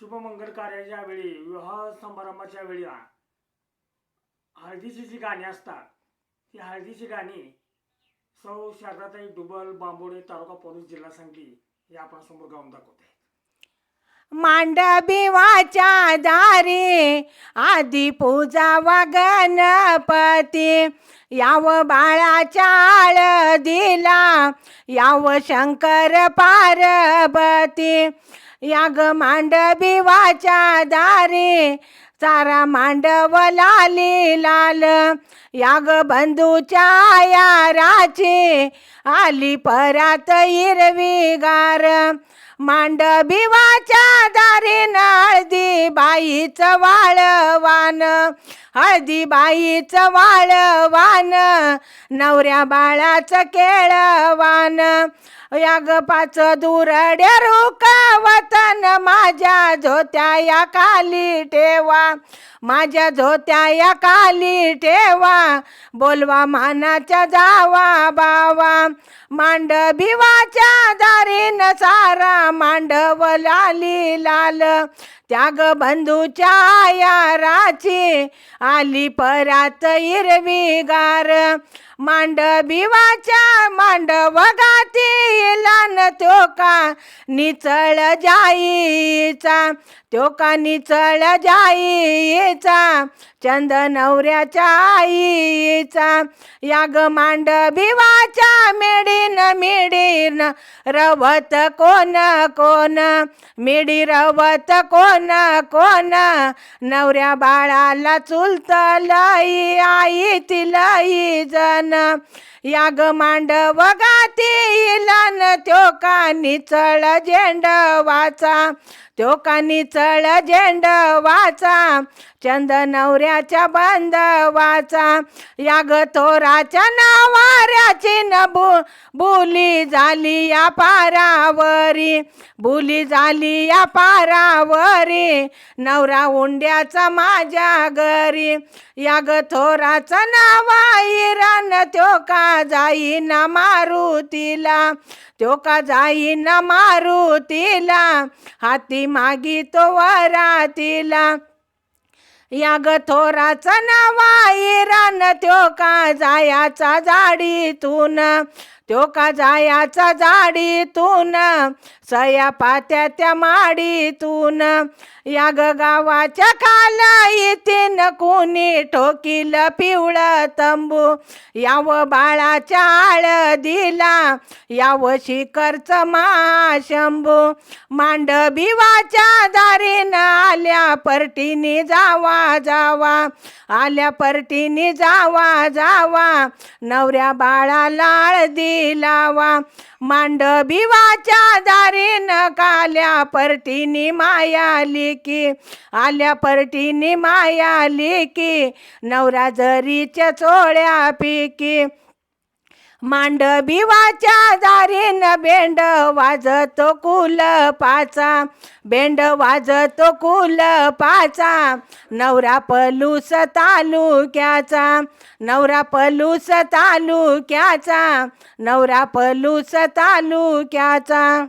शुभमंगल कार्याच्या वेळी विवाह समारंभाच्या वेळी हळदीची जी गाणी असतात ती हळदीची गाणी सौ शारदाताई डुबल बांबोडे तालुका पोलीस जिल्हा सांगली हे आपण समोर गाऊन दाखवते मांडबिवाच्या दारी आधी पूजावा गणपती याव बाळाच्या आळदीला याव शंकर पार्वती. या ग मांडबिवाच्या दारे. चारा मांडव लाली लाल. या ग बंधूच्या याराचे. आली परात हिरवी गार. मांडबिवाच्या दारी हळदी बाईचं वाळवान. हळदी बाईचं वाळवान नवऱ्या बाळाचं केळवान. याग पाच दुरड्या रुकावतन माझ्या झोत्या या काली ठेवा. माझ्या झोत्या या काली ठेवा. बोलवा मानाच्या जावा बावा. मांडभिवाच्या दारी सारा मांडव लाली लाल. त्याग बंधूच्या याराची आली परात हिरवी गार. मांडभिवाच्या मांडव गाती लान तो का निचळ जाईचा? तो का निचळ जाईचा? चंद नवऱ्याच्या आईचा. याग ग मांडभिवाच्या मेडीन मिडीन रवत कोण कोण? मिडी रवत कोण कोण नवऱ्या बाळाला चुलत लई आई ती जना जण या ग मांडव गाती लन त्यो का निचळ झेंड वाचा? त्यो का निचळ झेंड वाचा? चंद नवऱ्याच्या बंद वाचा? या ग थोराच्या नावाऱ्याची न बु बोली झाली या पारावरी. बोली झाली या पारावरी नवरा उंड्याचा माझ्या घरी. या ग थोराचा नावा इरान त्यो का का जाईना मारुतीला? त्यो का जाईना मारुतीला? हाती मागी तो वरातीला. या ग थोराचा नावा इरान त्यो का जायाचा जाडीतून? त्यो का जायाचा जाडीतून? सया पात्या त्या माडीतून. या ग गावाच्या खाला इथेन कोणी ठोकील पिवळं तंबू. याव बाळाच्या यावशी याव शिखरच महाशंभू मांडबिवाच्या दारीन आल्या परटीने जावा जावा. आल्या परटीने जावा जावा. नवऱ्या बाळा लाळ लावा. मांडबिवाच्या दारीन काल्या परटीने मायाली की आल्या परटीने मायाली की नवरा जरीच्या चोळ्या पिकी. मांडबिवाच्या दारीन बेंड वाजतो कुल पाचा. बेंड वाजतो कुल पाचा. नवरा पलूस तालुक्याचा. नवरा पलूस तालुक्याचा. नवरा पलूस तालुक्याचा.